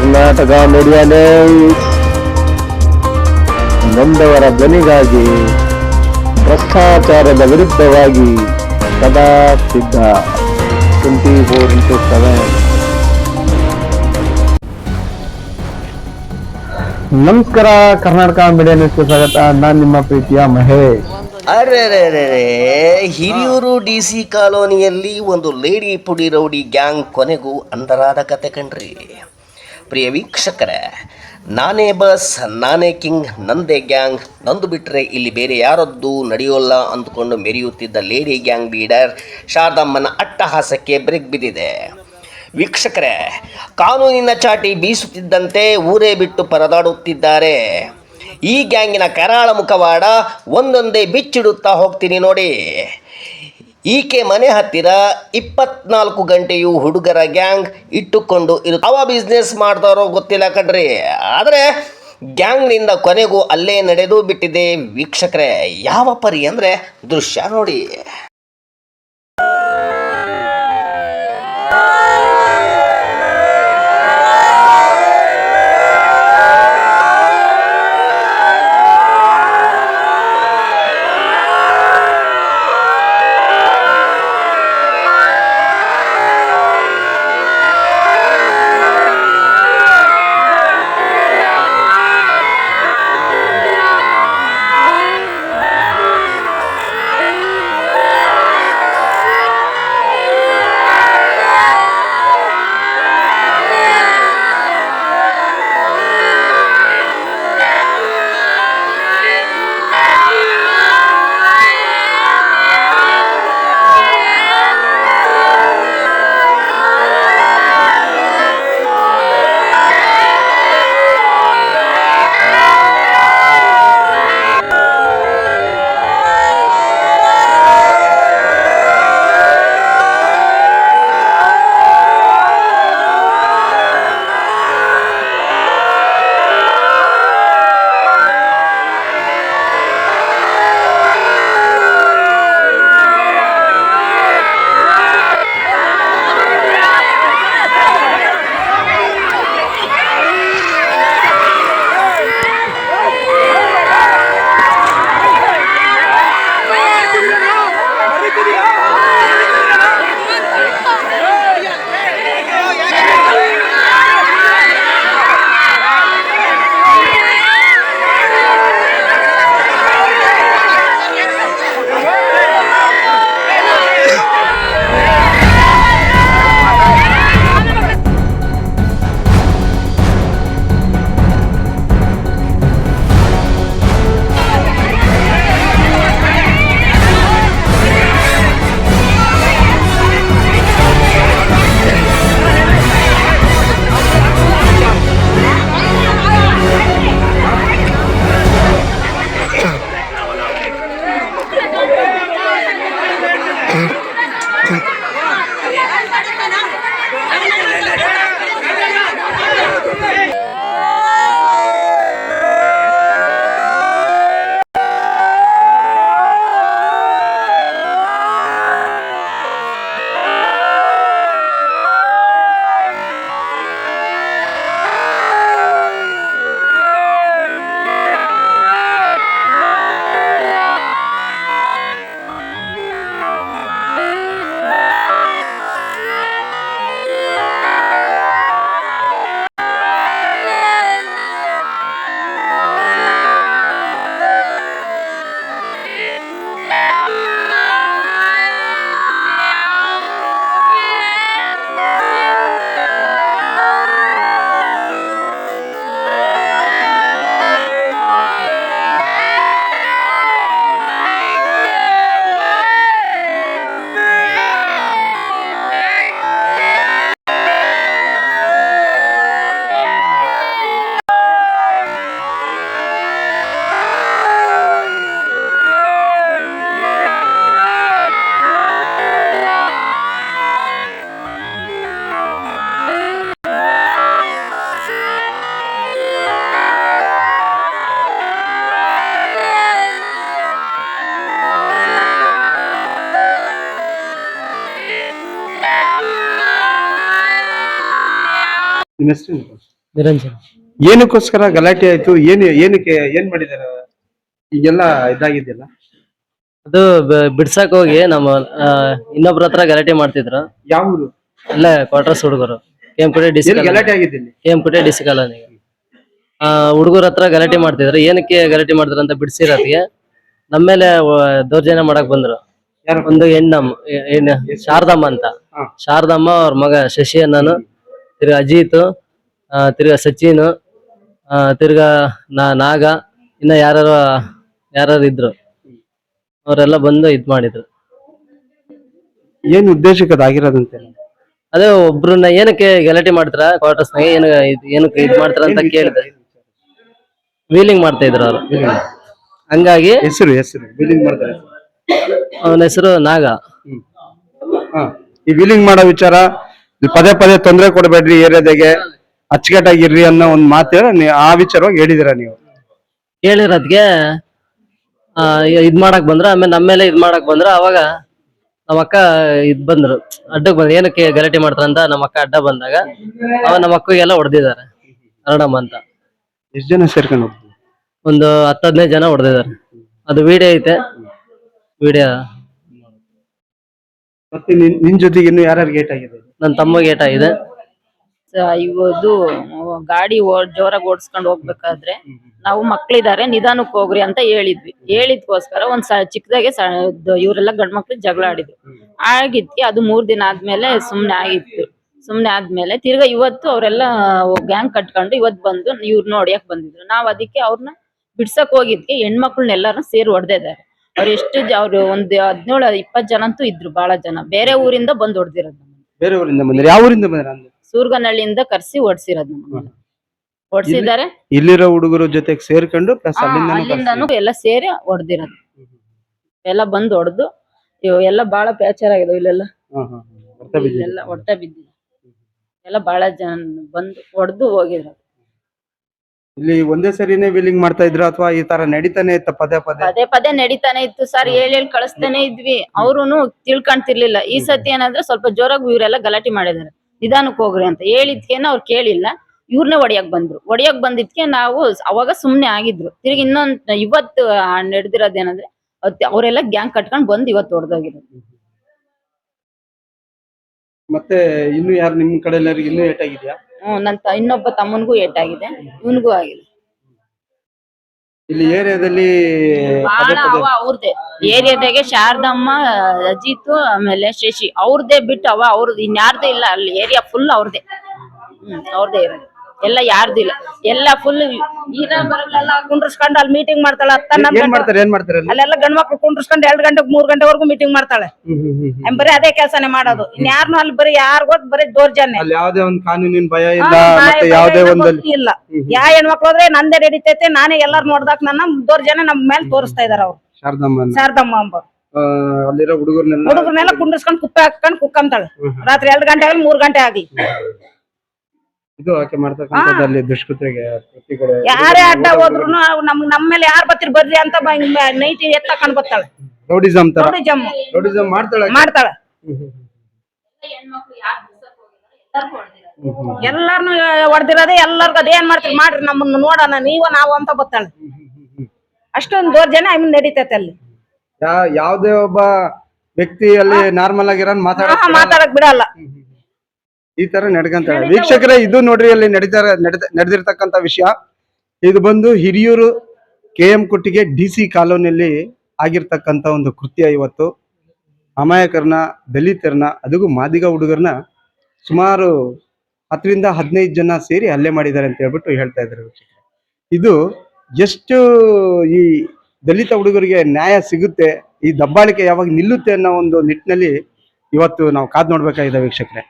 Karnataka media ನೊಂದವರ ಧ್ವನಿಗಾಗಿ, ಭ್ರಷ್ಟಾಚಾರದ ವಿರುದ್ಧವಾಗಿ ಸದಾ ಸಿದ್ಧ. Twenty four into seven. ನಮಸ್ಕಾರ, ಕರ್ನಾಟಕ ಮೀಡಿಯಾ ನ್ಯೂಸ್ಗೆ ಸ್ವಾಗತ. ನಾನು ನಿಮ್ಮ ಪ್ರೀತಿಯ ಮಹೇಶ್. ಅರೆ ಹಿರಿಯೂರು ಡಿ ಸಿ ಕಾಲೋನಿಯಲ್ಲಿ ಒಂದು ಲೇಡಿ ಪುಡಿ ರೌಡಿ ಗ್ಯಾಂಗ್ ಕೊನೆಗೂ ಅಂದರಾದ ಕತೆ ಕಣ್ರಿ. ಪ್ರಿಯ ವೀಕ್ಷಕರೇ, ನಾನೇ ಬಸ್, ನಾನೇ ಕಿಂಗ್, ನಂದೇ ಗ್ಯಾಂಗ್. ನಂದು ಬಿಟ್ಟರೆ ಇಲ್ಲಿ ಬೇರೆ ಯಾರದ್ದು ನಡೆಯೋಲ್ಲ ಅಂದುಕೊಂಡು ಮೆರೆಯುತ್ತಿದ್ದ ಲೇಡಿ ಗ್ಯಾಂಗ್ ಲೀಡರ್ ಶಾರದಮ್ಮನ ಅಟ್ಟಹಾಸಕ್ಕೆ ಬ್ರೇಕ್ ಬಿದ್ದಿದೆ. ವೀಕ್ಷಕರೇ, ಕಾನೂನಿನ ಚಾಟಿ ಬೀಸುತ್ತಿದ್ದಂತೆ ಊರೇ ಬಿಟ್ಟು ಪರದಾಡುತ್ತಿದ್ದಾರೆ. ಈ ಗ್ಯಾಂಗಿನ ಕರಾಳ ಮುಖವಾಡ ಒಂದೊಂದೇ ಬಿಚ್ಚಿಡುತ್ತಾ ಹೋಗ್ತೀನಿ ನೋಡಿ. ಈಕೆ ಮನೆ ಹತ್ತಿರ ಇಪ್ಪತ್ನಾಲ್ಕು ಗಂಟೆಯು ಹುಡುಗರ ಗ್ಯಾಂಗ್ ಇಟ್ಟುಕೊಂಡು ಇರು ಅವ ಬಿಸ್ನೆಸ್ ಮಾಡ್ತಾರೋ ಗೊತ್ತಿಲ್ಲ ಕಣ್ರಿ. ಆದರೆ ಗ್ಯಾಂಗ್ನಿಂದ ಕೊನೆಗೂ ಅಲ್ಲೇ ನಡೆದು ಬಿಟ್ಟಿದೆ ವೀಕ್ಷಕರೇ. ಯಾವ ಪರಿ ಅಂದರೆ ದೃಶ್ಯ ನೋಡಿ. ಹೆಸರು ನಿರಂಜನ್. ಏನಕ್ಕೋಸ್ಕರ ಗಲಾಟೆ ಆಯ್ತು? ಏನು ಏನಕ್ಕೆ ಏನ್ ಮಾಡಿದಾರ ಈಗೆಲ್ಲ ಇದಾಗಿದ್ದಿಲ್ಲ ಅದು ಬ- ಬಿಡ್ಸಕ್ ಹೋಗಿ ನಮ್ಮ ಆ, ಇನ್ನೊಬ್ರ ಹತ್ರ ಗಲಾಟೆ ಮಾಡ್ತಿದ್ರು. ಯಾವ ಊರು? ಇಲ್ಲ ಕ್ವಾರ್ಟರ್ಸ್ ಹುಡುಗರು. ಕೆಂಪುಟೆ ಡಿಸಿ ಎಲ್ಲಿ ಗಲಾಟೆ ಆಗಿದ್ದಲ್ಲಿ ಕೆಂಪುಟೆ ಡಿಸಿ ಕಾಲೋನಿಗೆ ಆ ಹುಡುಗರ ಹತ್ರ ಗಲಾಟೆ ಮಾಡ್ತಿದ್ರು. ಏನಕ್ಕೆ ಗಲಾಟೆ ಮಾಡಿದ್ರು ಅಂತ ಬಿಡ್ಸಿರೋದಕ್ಕೆ ನಮ್ಮ ಮೇಲೆ ವ- ದೌರ್ಜನ್ಯ ಮಾಡಕ್ ಬಂದ್ರು. ಯಾರು? ಒಂದು ಹೆಣ್ಣಮ್ಮ ಶಾರದಮ್ಮ ಅಂತ. ಹಾ. ಶಾರದಮ್ಮ ಅವ್ರ ಮಗ ಶಶಿ ಅನ್ನನು ತಿರ್ಗಾ ಅಜಿತ್ ತಿರ್ಗ ಸಚಿನ್ ತಿರ್ಗ ನಾ ನಾಗ ಇನ್ನ ಯಾರು ಯಾರು ಇದ್ರು. ಅವರೆಲ್ಲ ಬಂದು ಇದ್ ಮಾಡಿದ್ರು. ಏನ್ ಉದ್ದೇಶಕ್ಕೆ ಅದಾಗಿರೋದಂತೆ ಅದೇ ಒಬ್ರನ್ನ ಏನಕ್ಕೆ ಗಲಾಟೆ ಮಾಡ್ತಾರ? ಕ್ವಾರ್ಟರ್ಸ್ ನಾಗ ಏನು ಏನಕ್ಕೆ ಇದ್ ಮಾಡ್ತಾರ ಅಂತ ಕೇಳಿದೆ. ವೀಲಿಂಗ್ ಮಾಡ್ತಾ ಇದ್ರು ಅವ್ರು. ಹಂಗಾಗಿ ಹೆಸರು ಹೆಸರು ವೀಲಿಂಗ್ ಮಾಡ್ತಾರೆ ಅವನ ಹೆಸರು ನಾಗ. ಈ ವೀಲಿಂಗ್ ಮಾಡೋ ವಿಚಾರ ಪದೇ ಪದೇ ತೊಂದರೆ ಕೊಡಬೇಡ್ರಿ ಏರಿಯಾದಾಗೆ. ಅಚ್ಚುಕಟ್ಟಾಗಿರ್ರಿ ಅನ್ನೋ ಒಂದ್ ಮಾತು ಹೇಳಿ ಆ ವಿಚಾರವಾಗಿ ಹೇಳಿದಿರ ನೀವು. ಹೇಳಿರೋದ್ಗೆ ಆ, ಇದ್ ಮಾಡಕ್ ಬಂದ್ರ ಆಮೇಲೆ ನಮ್ಮ ಮೇಲೆ ಇದ್ ಮಾಡಕ್ ಬಂದ್ರ ಅವಾಗ ನಮ್ಮ ಅಕ್ಕ ಇದ್ ಬಂದ್ರು. ಅಡ್ಡಕ್ ಬಂದ್ರು ಏನಕ್ಕೆ ಗಲಾಟೆ ಮಾಡ್ತಾರಂತ ನಮ್ಮ ಅಕ್ಕ ಅಡ್ಡ ಬಂದಾಗ ಅವ ನಮ್ಮ ಅಕ್ಕಗೆಲ್ಲ ಹೊಡೆದಿದ್ದಾರೆ ಅರುಣಮ್ಮ ಅಂತ. ಎಷ್ಟ್ ಜನ ಸೇರ್ಕೊಂಡು ಹೋಗ್ತೀವಿ ಒಂದು ಹತ್ತು ಹದಿನೈದು ಜನ ಹೊಡೆದಿದ್ದಾರೆ. ಅದು ವಿಡಿಯೋ ಐತೆ. ವಿಡಿಯೋ. ಮತ್ತೆ ನಿನ್ ನಿನ್ ಜೊತೆಗೆ ಇನ್ನು ಯಾರ್ಯಾರು ಗೇಟ್ ಆಗಿದೆ ನನ್ನ ತಮ್ಮಗೆ ಏಟಾಗಿದೆ ಇದೆ. ಇವದು ಗಾಡಿ ಜೋರಾಗಿ ಓಡಿಸ್ಕೊಂಡು ಹೋಗ್ಬೇಕಾದ್ರೆ ನಾವು ಮಕ್ಳಿದಾರೆ ನಿಧಾನಕ್ಕೆ ಹೋಗ್ರಿ ಅಂತ ಹೇಳಿದ್ವಿ. ಹೇಳಿದ್ಕೋಸ್ಕರ ಒಂದ್ ಚಿಕ್ಕದಾಗೆ ಇವ್ರೆಲ್ಲ ಗಂಡ್ ಮಕ್ಳು ಜಗಳ ಆಡಿದ್ರು. ಆಗಿದ್ಕೆ ಅದು ಮೂರ್ ದಿನ ಆದ್ಮೇಲೆ ಸುಮ್ನೆ ಆಗಿತ್ತು. ಸುಮ್ನೆ ಆದ್ಮೇಲೆ ತಿರ್ಗಾ ಇವತ್ತು ಅವರೆಲ್ಲ ಗ್ಯಾಂಗ್ ಕಟ್ಕೊಂಡು ಇವತ್ ಬಂದು ಇವ್ರು ನೋಡಿಯಕ್ ಬಂದಿದ್ರು. ನಾವ್ ಅದಕ್ಕೆ ಅವ್ರನ್ನ ಬಿಡ್ಸಕ್ ಹೋಗಿದ್ಕೆ ಹೆಣ್ಮಕ್ಳನ್ನೆಲ್ಲಾರು ಸೇರಿ ಹೊಡೆದಿದ್ದಾರೆ ಅವ್ರ ಎಷ್ಟು ಅವ್ರು ಒಂದ್ ಹದಿನೇಳು, ಇಪ್ಪತ್ ಜನ ಅಂತೂ ಇದ್ರು ಬಹಳ ಜನ. ಬೇರೆ ಊರಿಂದ ಬಂದು ಹೊಡೆದಿರೋದು. ಬೇರೆ ಊರಿಂದ ಬಂದ್ರೆ ಯಾವ ಊರಿಂದ ಬಂದ್ರೆ ಅಂದ್ರೆ? ಸೂರ್ಗನಹಳ್ಳಿಯಿಂದ ಕರ್ಸಿ ಓಡಿಸಿರೋದು ನಮ್ಮನ್ನ. ಓಡಿಸಿದ್ದಾರೆ. ಇಲ್ಲಿರೋ ಹುಡುಗರ ಜೊತೆಗೆ ಸೇರ್ಕೊಂಡು ಪ್ಲಸ್ ಅಲ್ಲಿಂದಾನು ಎಲ್ಲ ಸೇರಿ ಹೊಡೆದಿರೋದು ಎಲ್ಲ ಬಂದು ಹೊಡೆದು ಇವು ಎಲ್ಲ ಬಹಳ ಪ್ಯಾಚರ್ ಆಗಿದೆ ಇಲ್ಲೆಲ್ಲ. ಹೊಟ್ಟೆ ಹೊಡ್ತಾ ಬಿದ್ದಿದೆ. ಎಲ್ಲ ಬಹಳ ಜನ ಬಂದು ಹೊಡೆದು ಹೋಗಿದ್ರು ಇಲ್ಲಿ ಒಂದೇ ಸರಿನೇ ವೀಲಿಂಗ್ ಮಾಡ್ತಾ ಇದ್ರ ಅಥವಾ ಈ ತರ ನಡೀತಾನೆ ಇತ್ತು ಪದೇ ಪದೇ? ಪದೇ ಪದೇ ನಡೀತಾನೆ ಇತ್ತು ಸರ್ ಹೇಳಿ ಹೇಳಿ ಕಳಿಸ್ತಾನೆ ಇದ್ವಿ. ಅವ್ರುನು ತಿಳ್ಕೊಂತಿರ್ಲಿಲ್ಲ ಈ ಸತಿ ಏನಂದ್ರೆ ಸ್ವಲ್ಪ ಜೋರಾಗಿ ಇವರೆಲ್ಲ ಗಲಾಟೆ ಮಾಡಿದಾರೆ. ನಿಧಾನಕ್ಕೆ ಹೋಗ್ರಿ ಅಂತ ಹೇಳಿದ್ಕೇನ ಅವ್ರು ಕೇಳಿಲ್ಲ. ಇವ್ರನ್ನೇ ಒಡೆಯಕ್ ಬಂದ್ರು. ಒಡೆಯಕ್ ಬಂದಿದ್ಕೆ ನಾವು ಅವಾಗ ಸುಮ್ನೆ ಆಗಿದ್ರು. ತಿರ್ಗಿ ಇನ್ನೊಂದ್ ಇವತ್ತು ನಡೆದಿರೋದೇನಂದ್ರೆ ಅವರೆಲ್ಲ ಗ್ಯಾಂಗ್ ಕಟ್ಕೊಂಡ್ ಬಂದು ಇವತ್ತು ಹೊಡೆದೋಗಿರೋದು ಮತ್ತೆ ಇನ್ನು ಯಾರು ನಿಮ್ ಕಡೆ ಎಲ್ಲರಿಗೆ ಇನ್ನೂ ಏಟ್ ಆಗಿದ್ಯಾ ಹ್ಮ್ ನನ್ ತ- ಇನ್ನೊಬ್ಬ ತಮ್ಮನ್ಗೂ ಏಟಾಗಿದೆ ಇವನ್ಗೂ ಆಗಿದೆ. ಇಲ್ಲಿ ಏರಿಯಾದಲ್ಲಿ ದಲ್ಲಿ ಪದೇ ಪದೇ ಅವ ಅವ್ರದೇ. ಏರಿಯಾದಾಗೆ ಶಾರದಮ್ಮ ಅಜಿತ್ ಆಮೇಲೆ ಶಶಿ ಅವ್ರದೇ ಬಿಟ್ಟು ಅವ ಅವ್ರದ್ದು ಇನ್ಯಾರ್ದು ಇಲ್ಲ ಅಲ್ಲಿ ಏರಿಯಾ ಫುಲ್ ಅವ್ರದೇ. ಹ್ಮ್ ಅವ್ರದೇ ಇರೋದು. ಎಲ್ಲ ಯಾರ್ದು ಇಲ್ಲ ಎಲ್ಲ ಫುಲ್ ಈಗ ಬರಲ್ಲ ಕುಂಡ್ರಸ್ಕೊಂಡು ಅಲ್ಲಿ ಮೀಟಿಂಗ್ ಮಾಡ್ತಾಳೆ ಅತ್ತ ಏನ್ ಮಾಡ್ತಾರೆ ಏನ್ ಮಾಡ್ತಾರೆ ಅಲ್ಲಿ? ಅಲ್ಲೆಲ್ಲ ಗಂಡ್ ಮಕ್ಳು ಕುಂಡ್ರಸ್ಕೊಂಡು ಎರಡ್ ಗಂಟೆ ಮೂರ್ ಗಂಟೆವರೆಗೂ ಮೀಟಿಂಗ್ ಮಾಡ್ತಾಳೆ. ಅವ್ನ್ ಬರೀ ಅದೇ ಕೆಲಸನೇ ಮಾಡೋದು. ಇನ್ಯಾರ್ನು ಅಲ್ಲಿ ಬರೀ ಯಾರ್ ಗೊತ್ತ ಬರೀ ದೌರ್ಜನ್ಯ. ಅಲ್ಲಿ ಯಾವ್ದೇ ಒಂದ್ ಕಾನೂನಿನ ಭಯ ಇಲ್ಲ ಮತ್ತೆ ಯಾವ್ದೇ ಒಂದಲ್ಲಿ. ಇಲ್ಲ ಯಾ ಹೆಣ್ಮಕ್ಳು ಹೋದ್ರೆ ನಂದೇ ನಡೀತೈತೆ ನಾನೇ ಎಲ್ಲಾರು ನೋಡ್ದಾಕ್ ನನ್ನ ದೌರ್ಜನ್ಯ ನಮ್ ಮೇಲೆ ತೋರಿಸ್ತಾ ಇದಾರ ಅವ್ರು. ಶಾರದಮ್ಮನ. ಶಾರದಮ್ಮ ಅಂಬ. ಆ, ಅಲ್ಲಿರೋ ಹುಡುಗರ್ನೆಲ್ಲ ಕುಂಡ್ರಸ್ಕೊಂಡು ಕುಂಡ್ರಸ್ಕೊಂಡ್ ಕುಪ್ಪೆ ಹಾಕೊಂಡ್ ಕುಕ್ಕಂತಾಳೆ. ರಾತ್ರಿ ಎರಡ್ ಗಂಟೆ ಆಗಲಿ ಮೂರ್ ಗಂಟೆ ಆಗ್ಲಿ. ಇದು ಆಕೆ ಮಾಡ್ತಕ್ಕಂಥದ್ದು ಅಲ್ಲಿ ಕೃತ್ಯಗಳು ಯಾರೇ ಅಡ್ಡ ಹೋದ್ರು ನಮ್ ನಮ್ ಮೇಲೆ ಯಾರು ಬರ್ತೀರಿ? ಬರ್ರಿ ಅಂತ ನೈಟ್ ಎತ್ತಕೊಂಡ್ ಬರ್ತಾಳೆ. ರೌಡಿಸಮ್ ತರ. ಜಮ್ಮ ರೌಡಿಸಮ್ ಮಾಡ್ತಾಳೆ. ಮಾಡ್ತಾಳೆ. ಎಲ್ಲಾರ್ನು ಹೊಡೆದಿರೋದೇ ಎಲ್ಲಾರ್ಗು ಅದೇನ್ ಮಾಡ್ತೀರಿ? ಮಾಡ್ರಿ ನಮ್ಮನ್ನ ನೋಡೋಣ ನೀವ ನಾವು ಅಂತ ಬರ್ತಾಳೆ. ಅಷ್ಟೊಂದು ದೌರ್ಜನ್ಯ ಆಮೇಲೆ ನಡೀತೈತೆ ಅಲ್ಲಿ. ಯಾ- ಯಾವ್ದೇ ಒಬ್ಬ ವ್ಯಕ್ತಿ ಅಲ್ಲಿ ನಾರ್ಮಲ್ ಆಗಿರೋ ಮಾತಾಡಕ್ ಬಿಡಲ್ಲ. ಈ ತರ ನಡ್ಕಂತ ವೀಕ್ಷಕರೇ ಇದು ನೋಡ್ರಿ ಅಲ್ಲಿ ನಡೀತಾರ ನಡೆದಿರ್ತಕ್ಕಂತ ವಿಷಯ. ಇದು ಬಂದು Hiriyur K M Kuttige D C ಕಾಲೋನಿಯಲ್ಲಿ ಆಗಿರ್ತಕ್ಕಂತ ಒಂದು ಕೃತ್ಯ ಇವತ್ತು. ಅಮಾಯಕರನ್ನ ದಲಿತರನ್ನ ಅದಕ್ಕೂ ಮಾದಿಗ ಹುಡುಗರನ್ನ ಸುಮಾರು ಹತ್ತರಿಂದ ಹದಿನೈದು ಜನ ಸೇರಿ ಹಲ್ಲೆ ಮಾಡಿದ್ದಾರೆ ಅಂತ ಹೇಳ್ಬಿಟ್ಟು ಹೇಳ್ತಾ ಇದ್ದಾರೆ ವೀಕ್ಷಕರೇ. ಇದು ಎಷ್ಟು ಈ ದಲಿತ ಹುಡುಗರಿಗೆ ನ್ಯಾಯ ಸಿಗುತ್ತೆ ಈ ದಬ್ಬಾಳಿಕೆ ಯಾವಾಗ ನಿಲ್ಲುತ್ತೆ ಅನ್ನೋ ಒಂದು ನಿಟ್ಟಿನಲ್ಲಿ ಇವತ್ತು ನಾವು ಕಾದ್ ನೋಡ್ಬೇಕಾಗಿದೆ ವೀಕ್ಷಕರೇ.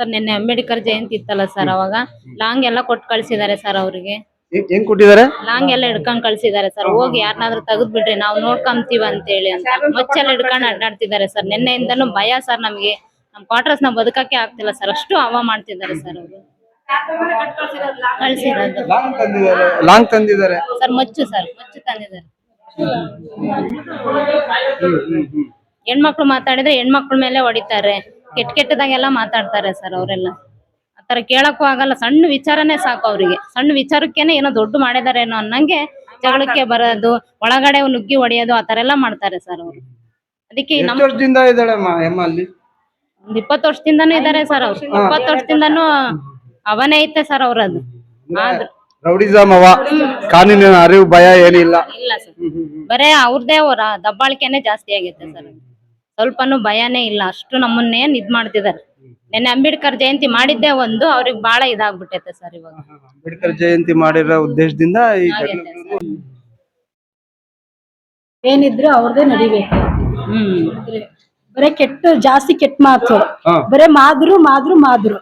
ಸರ್ ನಿನ್ನೆ ಅಂಬೇಡ್ಕರ್ ಜಯಂತಿ ಇತ್ತಲ್ಲ ಸರ್ ಅವಾಗ? ಲಾಂಗ್ ಎಲ್ಲ ಕೊಟ್ಟು ಕಳ್ಸಿದ್ದಾರೆ ಸರ್ ಅವ್ರಿಗೆ. ಹೆಂಗ್- ಕೊಟ್ಟಿದ್ದಾರೆ? ಲಾಂಗ್ ಎಲ್ಲ ಹಿಡ್ಕೊಂಡ್ ಕಳ್ಸಿದ್ದಾರೆ ಸರ್. ಹೋಗಿ ಯಾರನ್ನಾದ್ರೂ ತೆಗೆದ್ ಬಿಡ್ರಿ ನಾವು ನೋಡ್ಕೊಂತೀವಿ ಅಂತ. ಹೇಳಿ ಅಂತ ಮಚ್ಚೆಲ್ಲ ಹಿಡ್ಕೊಂಡ್ ಅಡ್ಡಾಡ್ತಿದ್ದಾರೆ ಸರ್. ನಿನ್ನೆಯಿಂದನು ಭಯ ಸರ್ ನಮ್ಗೆ. ನಮ್ ಕ್ವಾರ್ಟರ್ಸ್ನ ಬದುಕಕ್ಕೆ ಆಗ್ತಿಲ್ಲ ಸರ್. ಅಷ್ಟು ಹವ ಮಾಡ್ತಿದ್ದಾರೆ ಸರ್ ಅವರು. ಕಳ್ಸಿರೋದು. ಲಾಂಗ್ ತಂದಿದ್ದಾರೆ. ಸರ್ ಮಚ್ಚು ಸರ್. ಮಚ್ಚು ತಂದಿದ್ದಾರೆ. ಹೆಣ್ಮಕ್ಳು ಮಾತಾಡಿದ್ರೆ ಹೆಣ್ಮಕ್ಳ ಮೇಲೆ ಹೊಡಿತಾರೆ. ಕೆಟ್ಟ ಕೆಟ್ಟದಾಗೆಲ್ಲ ಮಾತಾಡ್ತಾರೆ ಸರ್ ಅವರೆಲ್ಲ. ಆತರ ಕೇಳಕ್ಕೂ ಆಗಲ್ಲ ಸಣ್ಣ ವಿಚಾರನೇ ಸಾಕು ಅವರಿಗೆ. ಸಣ್ಣ ವಿಚಾರಕ್ಕೇನೆ ಏನೋ ದೊಡ್ಡ ಮಾಡಿದಾರೇನೋ ಅನ್ನಂಗೆ ಜಗಳಕ್ಕೆ ಬರೋದು ಒಳಗಡೆ ನುಗ್ಗಿ ಹೊಡೆಯೋದು ಆತರ ಎಲ್ಲ ಮಾಡ್ತಾರೆ ಸರ್ ಅವರು. ಅದಕ್ಕೆ ಎಷ್ಟು ನಮ್ ವರ್ಷದಿಂದ ಇದ್ದಾಳೆ ಅಮ್ಮ ಎಮ್ಮ ಅಲ್ಲಿ? ಒಂದ್ ಇಪ್ಪತ್ತು ವರ್ಷದಿಂದಾನು ಇದಾರೆ ಸರ್ ಅವ್ರು. ಇಪ್ಪತ್ತು ವರ್ಷದಿಂದಾನು ಅವನೇ ಐತೆ ಸರ್ ಅವ್ರದ್ದು ಆದ್ರೂ ರೌಡಿಸಮ್ ಅವ. ಕಾನೂನಿನ ಅರಿವು ಭಯ ಏನಿಲ್ಲ. ಇಲ್ಲ ಸರ್. ಬರೇ ಅವ್ರದೇ ಅವರ ದಬ್ಬಾಳಿಕೆನೆ ಜಾಸ್ತಿ ಆಗೈತೆ ಸರ್. ಸ್ವಲ್ಪನೂ ಭಯನೇ ಇಲ್ಲ. ಅಷ್ಟು ನಮ್ಮನ್ನೇನ್ ಇದ್ ಮಾಡ್ತಿದಾರೆ ನೆನ್ನೆ ಅಂಬೇಡ್ಕರ್ ಜಯಂತಿ ಮಾಡಿದ್ದೇ ಒಂದು ಅವ್ರಿಗೆ ಬಹಳ ಇದಾಗ್ಬಿಟ್ಟೈತೆ ಸರ್ ಇವಾಗ. ಅಂಬೇಡ್ಕರ್ ಜಯಂತಿ ಮಾಡಿರೋ ಉದ್ದೇಶದಿಂದ ಈ ಏನಿದ್ರು ಅವ್ರದೇ ನಡಿಬೇಕು. ಹ್ಮ್. ಬರೇ ಕೆಟ್ಟ ಜಾಸ್ತಿ ಕೆಟ್ಟ ಮಾತು. ಬರೇ ಮಾದ್ರು ಮಾದ್ರು ಮಾದ್ರು.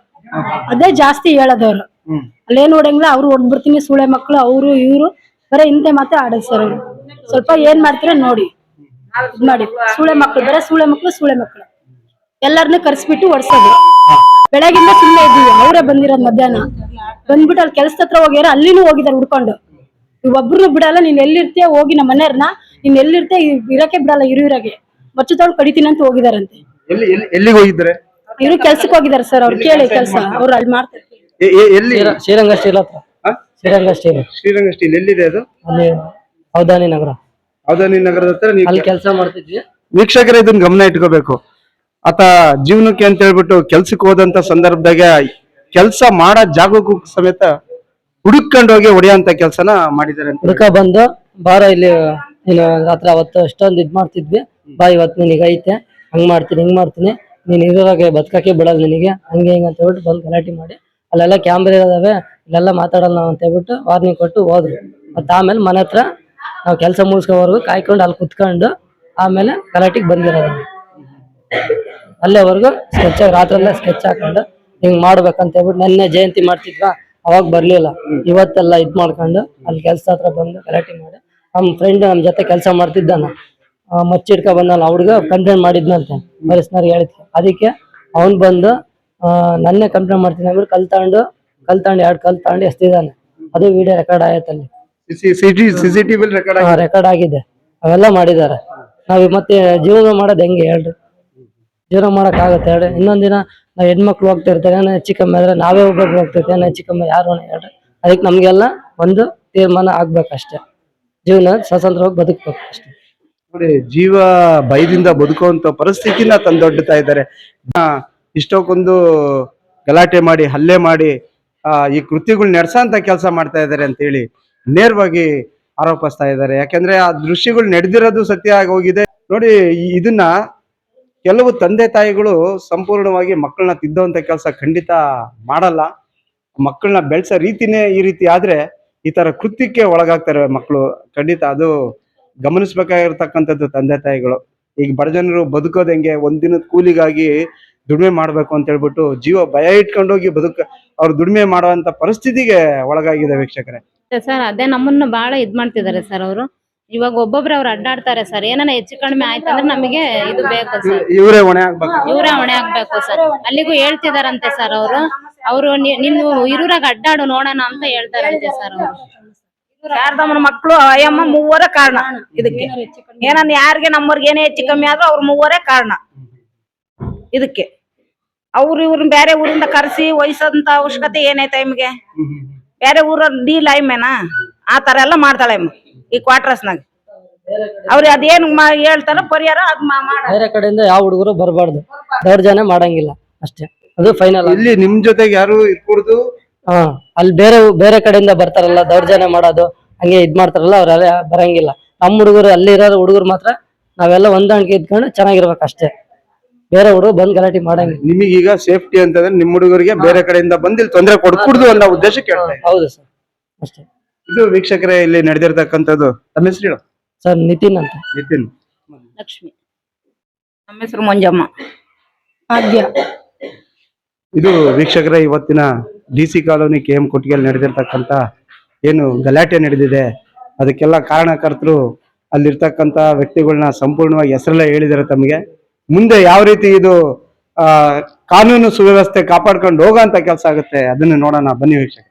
ಅದೇ ಜಾಸ್ತಿ ಹೇಳದವ್ರು. ಅಲ್ಲೇ ಅಲ್ಲೇನ್ ನೋಡಂಗಿಲ್ಲ ಅವ್ರು ಹೊಡ್ಬಿಡ್ತೀನಿ ಸೂಳೆ ಮಕ್ಳು ಅವ್ರು ಇವ್ರು. ಬರೇ ಇಂತೆ ಮಾತ್ರ ಆಡೋದು ಸರ್ ಅವ್ರು. ಸ್ವಲ್ಪ ಏನ್ ಮಾಡ್ತೀರ ನೋಡಿ. ಮಾಡಿ. ಸೂಳೆ ಮಕ್ಳು ಬರ ಸೂಳೆ ಮಕ್ಳು ಸೂಳೆ ಮಕ್ಳು ಎಲ್ಲಾರನ್ನೂ ಕರ್ಸ್ಬಿಟ್ಟು ಒಡ್ಸೋದು. ಬೆಳಗಿಂದ ಸುಮ್ಮನೆ ಇದ್ದೀವಿ ಅವರೇ ಬಂದಿರೋದು ಮಧ್ಯಾಹ್ನ. ಬಂದ್ಬಿಟ್ಟು ಅಲ್ಲಿ ಕೆಲಸ ಹತ್ರ ಹೋಗ್ಯಾರ ಅಲ್ಲಿನೂ ಹೋಗಿದಾರೆ ಹುಡ್ಕೊಂಡು. ಒಬ್ರು ಬಿಡಲ್ಲ ನೀನ್ ಎಲ್ಲಿರ್ತೀಯ ಹೋಗಿ ನಮ್ಮ ಮನೆಯವ್ರನ್ನ. ನೀನ್ ಎಲ್ಲಿರ್ತೀಯ ಇರಕ್ಕೆ ಬಿಡಲ್ಲ ಇರು ಇರಾಗೆ ಮಚ್ಚು ತಗೊಂಡು ಕಡಿತೀನಿ ಅಂತ ಹೋಗಿದಾರಂತೆ. ಎಲ್ಲಿ ಎಲ್ಲಿ ಎಲ್ಲಿಗೆ ಹೋಗಿದ್ರೆ ಇವರು ಕೆಲ್ಸಕ್ಕೆ ಹೋಗಿದಾರೆ ಸರ್ ಅವ್ರು ಕೇಳಿ ಕೆಲ್ಸ ಅವ್ರು ಅಲ್ಲಿ ಮಾಡ್ತಾರೆ. ಎಲ್ಲಿ? ಶ್ರೀರ- ಶ್ರೀರಂಗ ಸ್ಟೀಲ್ ಹತ್ರ? ಶ್ರೀರಂಗ ಸ್ಟೀಲ್ ಶ್ರೀರಂಗ ಸ್ಟೀಲ್ ಎಲ್ಲಿದೆ ಅದು? ಅಲ್ಲಿ ಹೌದಾನಿ ನಗರ. ಅವಧಾನಿ ನಗರದ ಹತ್ರ ನೀವು ಅಲ್ಲಿ ಕೆಲಸ ಮಾಡ್ತಿದ್ವಿ ವೀಕ್ಷಕರೇ ಇದನ್ನ ಗಮನ ಇಟ್ಕೋಬೇಕು. ಆತ ಜೀವನಕ್ಕೆ ಅಂತ ಹೇಳ್ಬಿಟ್ಟು ಕೆಲ್ಸಕ್ಕೆ ಹೋದಂತ ಸಂದರ್ಭದಾಗ ಕೆಲ್ಸ ಮಾಡೋ ಜಾಗಕ್ಕೂ ಸಮೇತ ಹುಡುಕೊಂಡು ಹೋಗಿ ಹೊಡೆಯೋಂತ ಕೆಲ್ಸನ ಮಾಡಿದ್ದಾರೆ ಅಂತ ಹುಡುಕ ಬಂದು ಬಾರ ಇಲ್ಲಿ ನೀನು ರಾತ್ರಿ ಅವತ್ತು ಅಷ್ಟೊಂದು ಇದ್ ಮಾಡ್ತಿದ್ವಿ. ಬಾ ಇವತ್ತು ನಿನಗೆ ಐತೆ. ಹಂಗ್ ಮಾಡ್ತೀನಿ ಹಿಂಗ್ ಮಾಡ್ತೀನಿ. ನೀನ್ ಇರೋರಾಗೆ ಬದುಕಕ್ಕೆ ಬಿಡಲ್ಲ ನಿನಗೆ. ಹಂಗೆ ಹಿಂಗೆ ಅಂತ ಹೇಳ್ಬಿಟ್ಟು ಬಂದು ಗಲಾಟೆ ಮಾಡಿ. ಅಲ್ಲೆಲ್ಲ ಕ್ಯಾಮ್ರಾ ಇದಾವೆ. ಇಲ್ಲೆಲ್ಲ ಮಾತಾಡಲ್ಲ ಅಂತ ಹೇಳ್ಬಿಟ್ಟು ವಾರ್ನಿಂಗ್ ಕೊಟ್ಟು ಹೋದ್ರು. ಮತ್ತೆ ಆಮೇಲೆ ಮನೆ ಹತ್ರ ನಾವು ಕೆಲಸ ಮುಗಿಸ್ಕೋವರೆಗೂ ಕಾಯ್ಕೊಂಡು ಅಲ್ಲಿ ಕುತ್ಕೊಂಡು ಆಮೇಲೆ ಕರೆಕ್ಟಿಗೆ ಬಂದಿರೋದು. ಅಲ್ಲೇವರೆಗೂ ಸ್ಕೆಚ್ ರಾತ್ರಿ ಎಲ್ಲ ಸ್ಕೆಚ್ ಹಾಕೊಂಡು ಹಿಂಗ್ ಮಾಡ್ಬೇಕಂತ ಹೇಳ್ಬಿಟ್ಟು ನೆನ್ನೆ ಜಯಂತಿ ಮಾಡ್ತಿದ್ವಾ? ಅವಾಗ ಬರ್ಲಿಲ್ಲ. ಇವತ್ತೆಲ್ಲ ಇದ್ ಮಾಡ್ಕೊಂಡು ಅಲ್ಲಿ ಕೆಲ್ಸ ಹತ್ರ ಬಂದು ಗಲಾಟೆ ಮಾಡಿ ನಮ್ಮ ಫ್ರೆಂಡ್ ನಮ್ಮ ಜೊತೆ ಕೆಲಸ ಮಾಡ್ತಿದ್ದಾನ. ಮಚ್ಚಿಡ್ಕ ಬಂದಲ್ಲ ಹುಡುಗ ಕಂಪ್ಲೇಂಟ್ ಮಾಡಿದ್ನಂತೆ. ಪರಿಸ್ನವ್ರಿಗೆ ಹೇಳಿದ್ ಅದಕ್ಕೆ ಅವ್ನ್ ಬಂದು ನನ್ನೇ ಕಂಪ್ಲೇಂಟ್ ಮಾಡ್ತೀನಿ ಅಂದ್ಬಿಟ್ಟು ಕಲ್ ತಗೊಂಡು ಕಲ್ ತಗೊಂಡು ಎರಡು ಕಲ್ ಎಸ್ತಿದ್ದಾನೆ. ಅದು ವಿಡಿಯೋ ರೆಕಾರ್ಡ್ ಆಯ್ತು ಅಲ್ಲಿ ಸಿಟಿ ಸಿಸಿಟಿವಿ ರೆಕಾರ್ಡ್ ರೆಕಾರ್ಡ್ ಆಗಿದೆ? ಅವೆಲ್ಲ ಮಾಡಿದ್ದಾರೆ. ನಾವ್ ಮತ್ತೆ ಜೀವನ ಮಾಡೋದ್ ಹೆಂಗೆ ಹೇಳ್ರಿ? ಜೀವನ ಮಾಡಕ್ ಆಗತ್ತೆ ಹೇಳ್ರಿ? ಇನ್ನೊಂದ್ ದಿನ ನಾವ್ ಹೆಣ್ಮಕ್ಳು ಹೋಗ್ತಾ ಇರ್ತಾರೆ. ಏನೋ ಹೆಚ್ಚು ಕಮ್ಮಿ ಆದ್ರೆ ನಾವೇ ಒಬ್ಬೊಬ್ರು ಹೋಗ್ತಿರ್ತೇವೆ. ಏನೋ ಹೆಚ್ಚು ಕಮ್ಮಿ ಯಾರು ಹೇಳ್ರಿ? ಅದಕ್ಕೆ ನಮ್ಗೆಲ್ಲ ಒಂದು ತೀರ್ಮಾನ ಆಗ್ಬೇಕಷ್ಟೇ. ಜೀವನ ಸ್ವತಂತ್ರವಾಗಿ ಬದುಕ್ಬೇಕು ಅಷ್ಟೇ. ನೋಡಿ ಜೀವ ಭಯದಿಂದ ಬದುಕುವಂತ ಪರಿಸ್ಥಿತಿನ ತಂದೊಡ್ಡುತ್ತಾ ಇದ್ದಾರೆ. ಇಷ್ಟಕ್ಕೊಂದು ಗಲಾಟೆ ಮಾಡಿ ಹಲ್ಲೆ ಮಾಡಿ ಆ, ಈ ಕೃತ್ಯಗಳು ನಡೆಸೋಂತ ಕೆಲಸ ಮಾಡ್ತಾ ಇದ್ದಾರೆ ಅಂತ ಹೇಳಿ ನೇರವಾಗಿ ಆರೋಪಿಸ್ತಾ ಇದ್ದಾರೆ. ಯಾಕಂದ್ರೆ ಆ ದೃಶ್ಯಗಳು ನಡೆದಿರೋದು ಸತ್ಯ ಆಗಿ ಹೋಗಿದೆ. ನೋಡಿ ಇದನ್ನ ಕೆಲವು ತಂದೆ ತಾಯಿಗಳು ಸಂಪೂರ್ಣವಾಗಿ ಮಕ್ಕಳನ್ನ ತಿದ್ದುವಂತ ಕೆಲಸ ಖಂಡಿತ ಮಾಡಲ್ಲ. ಮಕ್ಕಳನ್ನ ಬೆಳೆಸ ರೀತಿನೇ ಈ ರೀತಿ ಆದ್ರೆ ಈ ತರ ಕೃತ್ಯಕ್ಕೆ ಒಳಗಾಗ್ತಾರೆ ಮಕ್ಕಳು. ಖಂಡಿತ ಅದು ಗಮನಿಸ್ಬೇಕಾಗಿರ್ತಕ್ಕಂಥದ್ದು ತಂದೆ ತಾಯಿಗಳು. ಈಗ ಬಡ ಜನರು ಬದುಕೋದ್ ಹೆಂಗೆ ಒಂದಿನದ ಕೂಲಿಗಾಗಿ ದುಡಿಮೆ ಮಾಡ್ಬೇಕು ಅಂತ ಹೇಳ್ಬಿಟ್ಟು ಜೀವ ಭಯ ಇಟ್ಕೊಂಡೋಗಿ ಬದುಕ, ಅವ್ರು ದುಡಿಮೆ ಮಾಡುವಂತ ಪರಿಸ್ಥಿತಿಗೆ ಒಳಗಾಗಿದೆ ವೀಕ್ಷಕರೇ. ಸರ್ ಅದೇ ನಮ್ಮನ್ನ ಬಹಳ ಇದ್ ಮಾಡ್ತಿದ್ದಾರೆ ಸರ್ ಅವರು. ಇವಾಗ ಒಬ್ಬೊಬ್ರು ಅವ್ರು ಅಡ್ಡಾಡ್ತಾರೆ ಸರ್. ಏನಾನ ಹೆಚ್ಚು ಕಡಿಮೆ ಆಯ್ತಂದ್ರೆ ನಮಗೆ ಇದು ಬೇಕು ಸರ್. ಇವರೇ ಹೊಣೆ ಆಗ್ಬೇಕು. ಇವರೇ ಹೊಣೆ ಆಗ್ಬೇಕು ಸರ್. ಅಲ್ಲಿಗೂ ಹೇಳ್ತಿದಾರಂತೆ ಸರ್ ಅವರು. ಅವರು ನಿನ್ನ ಇರೂರಾಗ ಅಡ್ಡಾಡು ನೋಡೋಣ ಅಂತ ಹೇಳ್ತಾರಂತೆ ಸರ್ ಅವರು. ಶಾರದಮ್ಮನ ಮಕ್ಕಳು ಅಯ್ಯಮ್ಮ ಮೂವರೇ ಕಾರಣ ಇದಕ್ಕೆ. ಏನನ್ನ ಯಾರಿಗೆ ನಮ್ಮವ್ರಿಗೆ ಏನೇ ಹೆಚ್ಚು ಕಮ್ಮಿ ಆದ್ರೂ ಅವ್ರ ಮೂವರೇ ಕಾರಣ. ಇದಕ್ಕೆ. ಅವ್ರು ಇವ್ರನ್ನ ಬೇರೆ ಊರಿಂದ ಕರೆಸಿ ವಹಿಸೋಂತ ಅವಶ್ಯಕತೆ ಏನೈತೆ ನಿಮ್ಗೆ? ಬೇರೆ ಊರ ಡೀಲ್ ಆಯ್ಮೇನಾ ಆ ತರ ಎಲ್ಲ ಮಾಡ್ತಾಳೆ ಅಮ್ಮ ಈ ಕ್ವಾರ್ಟರ್ಸ್ನಾಗ ಅವ್ರ ಅದೇನ್ ಮಾ- ಹೇಳ್ತಾರ ಪರಿಹಾರ ಅದ್ ಮಾಡ. ಬೇರೆ ಕಡೆಯಿಂದ ಯಾವ ಹುಡುಗರು ಬರಬಾರ್ದು. ದೌರ್ಜನ್ಯ ಮಾಡಂಗಿಲ್ಲ ಅಷ್ಟೇ. ಅದು ಫೈನಲ್ ಇಲ್ಲಿ ನಿಮ್ ಜೊತೆಗೆ ಯಾರು ಇದ್ಕೂಡ್ದು ಹಾ ಅಲ್ಲಿ ಬೇರೆ ಬೇರೆ ಕಡೆಯಿಂದ ಬರ್ತಾರಲ್ಲ ದೌರ್ಜನ್ಯ ಮಾಡೋದು ಹಂಗೆ ಇದ್ ಮಾಡ್ತಾರಲ್ಲ ಅವ್ರೆಲ್ಲ ಬರಂಗಿಲ್ಲ. ನಮ್ಮ ಹುಡುಗರು ಅಲ್ಲಿ ಇರೋ ಹುಡುಗರು ಮಾತ್ರ ನಾವೆಲ್ಲ ಹೊಂದಾಣಿಕೆ ಇದ್ಕೊಂಡು ಚೆನ್ನಾಗಿರ್ಬೇಕು ಅಷ್ಟೇ ಬೇರೆ ಹುಡುಗ ಬಂದ್ ಗಲಾಟೆ ನಿಮಗೆ ಈಗ ಸೇಫ್ಟಿ ಅಂತಂದ್ರೆ ನಿಮ್ ಹುಡುಗರಿಗೆ ಬೇರೆ ಕಡೆಯಿಂದ ಬಂದ್ ಇಲ್ಲಿ ತೊಂದರೆ ಕೊಡ್ಕೂಡ್ದು ಅನ್ನೋ ಉದ್ದೇಶ ಹೇಳ್ತಾ ಇದ್ದೀನಿ. ಹೌದು ಸರ್. ಅಷ್ಟೇ. ಇದು ವೀಕ್ಷಕರೇ ಇಲ್ಲಿ ನಡೆದಿರ್ತಕ್ಕಂಥದ್ದು. ತಮ್ಮ ಹೆಸರು ಹೇಳು. ಸರ್ ನಿತಿನ್ ಅಂತ. ನಿತಿನ್. ಲಕ್ಷ್ಮಿ. ನಮ್ಮ ಹೆಸರು ಮಂಜಮ್ಮ. ಆದ್ಯ. ಇದು ವೀಕ್ಷಕರ ಇವತ್ತಿನ D C colony K M ಕೊಟ್ಟಿಗೆಯಲ್ಲಿ ನಡೆದಿರ್ತಕ್ಕಂಥ ಏನು ಗಲಾಟೆ ನಡೆದಿದೆ. ಅದಕ್ಕೆಲ್ಲ ಕಾರಣಕರ್ತರು ಅಲ್ಲಿರ್ತಕ್ಕಂಥ ವ್ಯಕ್ತಿಗಳನ್ನ ಸಂಪೂರ್ಣವಾಗಿ ಹೆಸರೆಲ್ಲ ಹೇಳಿದ್ದಾರೆ ತಮಗೆ. ಮುಂದೆ ಯಾವ ರೀತಿ ಇದು ಕಾನೂನು ಸುವ್ಯವಸ್ಥೆ ಕಾಪಾಡ್ಕೊಂಡು ಹೋಗೋ ಅಂತ ಕೆಲಸ ಆಗುತ್ತೆ, ಅದನ್ನ ನೋಡೋಣ. ಬನ್ನಿ ವೀಕ್ಷಕ